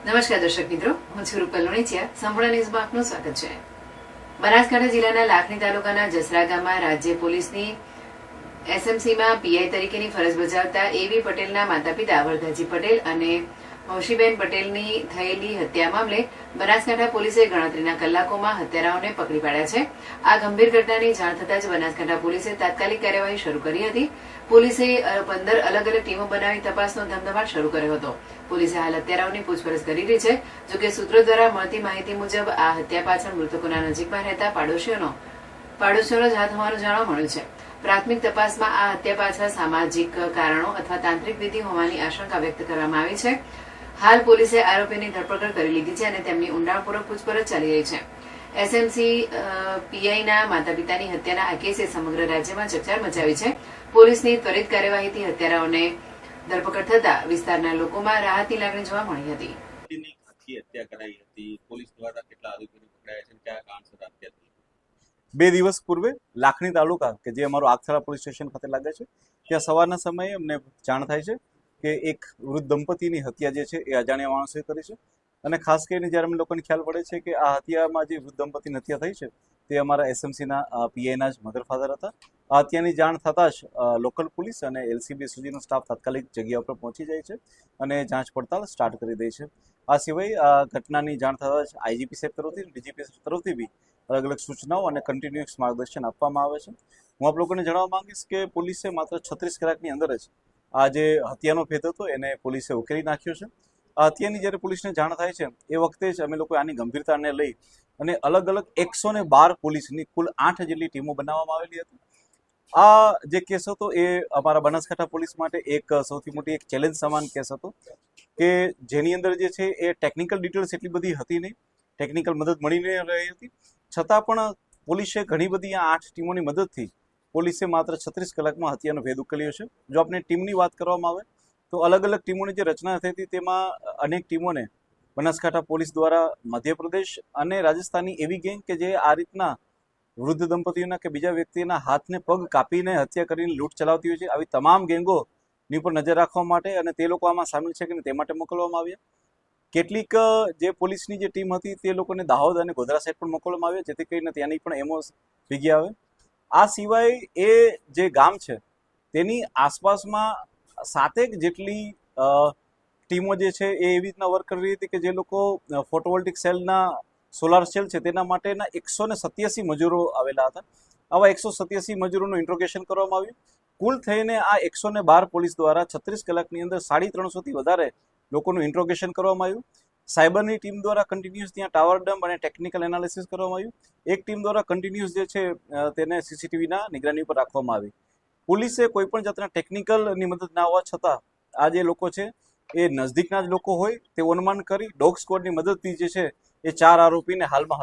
નમસ્કાર દર્શક મિત્રો, હું છું રૂપલ લોણીચિયા. સંપૂર્ણ ન્યૂઝમાં આપનું સ્વાગત છે. બનાસકાંઠા જિલ્લાના લાખણી તાલુકાના જસરા ગામમાં રાજ્ય પોલીસની એસએમસીમાં પીઆઈ તરીકેની ફરજ બજાવતા એવી પટેલના માતા પિતા વરદાજી પટેલ અને હૌશીબેન પટેલની થયેલી હત્યા મામલે બનાસકાંઠા પોલીસે ગણતરીના કલાકોમાં હત્યારાઓને પકડી પાડ્યા છે. આ ગંભીર ઘટનાની જાણ થતાં જ બનાસકાંઠા પોલીસે તાત્કાલિક કાર્યવાહી શરૂ કરી હતી. પોલીસે પંદર અલગ અલગ ટીમો બનાવી તપાસનો ધમધમાટ શરૂ કર્યો હતો. પોલીસે હાલ હત્યારાઓની પૂછપરછ કરી રહી છે. જોકે સૂત્રો દ્વારા મળતી માહિતી મુજબ આ હત્યા પાછળ મૃતકોના નજીકમાં રહેતા પાડોશીઓનો પાડોશીઓનો જ હાથ હોવાનું જાણવા મળ્યું છે. પ્રાથમિક તપાસમાં આ હત્યા પાછળ સામાજિક કારણો અથવા તાંત્રિક વિધિ હોવાની આશંકા વ્યક્ત કરવામાં આવી છે. હાલ પોલીસે આરોપીની ધરપકડ કરી લીધી છે અને તેમની ઊંડાણપૂર્વક પૂછપરછ ચાલી રહી છે. એસએમસી પીઆઈના માતા પિતાની હત્યાના આ કેસે સમગ્ર રાજ્યમાં ચકચાર મચાવી છે. પોલીસની ત્વરિત કાર્યવાહીથી હત્યારાઓને ધરપકડ થતા વિસ્તારના લોકોમાં રાહતની લાગણી જોવા મળી હતી. હત્યા કરાઈ હતી. પોલીસ દ્વારા કેટલા આરોપીને પકડાયા છે કયા કારણસર હત્યા થઈ બે દિવસ પૂર્વે લાખણી તાલુકા કે જે અમારો આગથળા પોલીસ સ્ટેશન ખાતે લાગે છે ત્યાં સવારના સમયે અમને જાણ થાય છે કે એક વૃદ્ધ દંપતીની હત્યા જે છે એ અજાણ્યા માણસોએ કરી છે. અને ખાસ કરીને જ્યારે અમને લોકોને ખ્યાલ પડે છે કે આ હત્યામાં જે વૃદ્ધ દંપતીની હત્યા થઈ છે, તે અમારા એસએમસીના પીઆઈના જ મધર ફાધર હતા. આ હત્યાની જાણ થતાં જ લોકલ પોલીસ અને એલસીબી સુધીનો સ્ટાફ તાત્કાલિક જગ્યા ઉપર પહોંચી જાય છે અને જાંચ પડતાલ સ્ટાર્ટ કરી દે છે. આ સિવાય આ ઘટનાની જાણ થતાં જ આઈજીપી સાહેબ તરફથી ડીજીપી તરફથી બી અલગ અલગ સૂચનાઓ અને કન્ટિન્યુઅસ માર્ગદર્શન આપવામાં આવે છે. હું આપ લોકોને જણાવવા માંગીશ કે પોલીસે માત્ર છત્રીસ કલાકની અંદર જ આ જે હત્યાનો ભેદ હતો એને પોલીસે ઉકેલી નાખ્યો છે. આ હત્યાની જ્યારે પોલીસને જાણ થાય છે, એ વખતે જ અમે લોકો આની ગંભીરતાને લઈ અને અલગ અલગ એકસો ને બાર પોલીસની કુલ આઠ જેટલી ટીમો બનાવવામાં આવેલી હતી. આ જે કેસ હતો એ અમારા બનાસકાંઠા પોલીસ માટે એક સૌથી મોટી એક ચેલેન્જ સમાન કેસ હતો કે જેની અંદર જે છે એ ટેકનિકલ ડિટેલ્સ એટલી બધી હતી નહીં, ટેકનિકલ મદદ મળી રહી હતી. છતાં પણ પોલીસે ઘણી બધી આ આઠ ટીમોની મદદથી પોલીસે માત્ર છત્રીસ કલાકમાં હત્યાનો ભેદ ઉકેલ્યો છે. જો આપણે ટીમની વાત કરવામાં આવે, તો અલગ અલગ ટીમોની જે રચના થઈ હતી, તેમાં અનેક ટીમોને બનાસકાંઠા પોલીસ દ્વારા મધ્યપ્રદેશ અને રાજસ્થાનની એવી ગેંગ કે જે આ રીતના વૃદ્ધ દંપતીઓના કે બીજા વ્યક્તિના હાથને પગ કાપીને હત્યા કરીને લૂંટ ચલાવતી હોય છે. આવી તમામ ગેંગોની ઉપર નજર રાખવા માટે અને તે લોકો આમાં સામેલ છે કે તે માટે મોકલવામાં આવ્યા. કેટલીક જે પોલીસની જે ટીમ હતી, તે લોકોને દાહોદ અને ગોધરા સાઈડ પણ મોકલવામાં આવ્યા, જેથી કરીને ત્યાંની પણ એમો ભેગી આવે. આ સિવાય એ જે ગામ છે, તેની આસપાસમાં સાતેક જેટલી ટીમો જે છે એ એવી રીતના વર્ક કરી રહી હતી કે જે લોકો ફોટોવોલ્ટિક સેલના સોલાર સેલ છે તેના માટેના એકસો ને સત્યાસી મજૂરો આવેલા હતા. આવા એકસો સત્યાસી મજૂરોનું ઇન્ટ્રોગેશન કરવામાં આવ્યું. કુલ થઈને આ એકસો ને બાર પોલીસ દ્વારા છત્રીસ કલાકની અંદર સાડી ત્રણસોથી વધારે લોકોનું ઇન્ટ્રોગેશન કરવામાં આવ્યું. સાયબરની ટીમ દ્વારા કન્ટિન્યુઅસ ત્યાં ટાવર ડમ્પ અને ટેકનિકલ એનાલિસિસ કરવામાં આવ્યું. એક ટીમ દ્વારા કન્ટિન્યુઅસ જે છે તેને સીસીટીવીના નિગરાની પર રાખવામાં આવી. પોલીસે કોઈ પણ જાતના ટેકનિકલની મદદ ના હોવા છતાં, આ જે લોકો છે, એ નજદીકના જ લોકો હોય. તે અનુમાન કરી ડોગ સ્કોડની મદદથી જે છે, એ ચાર આરોપીને હાલમાં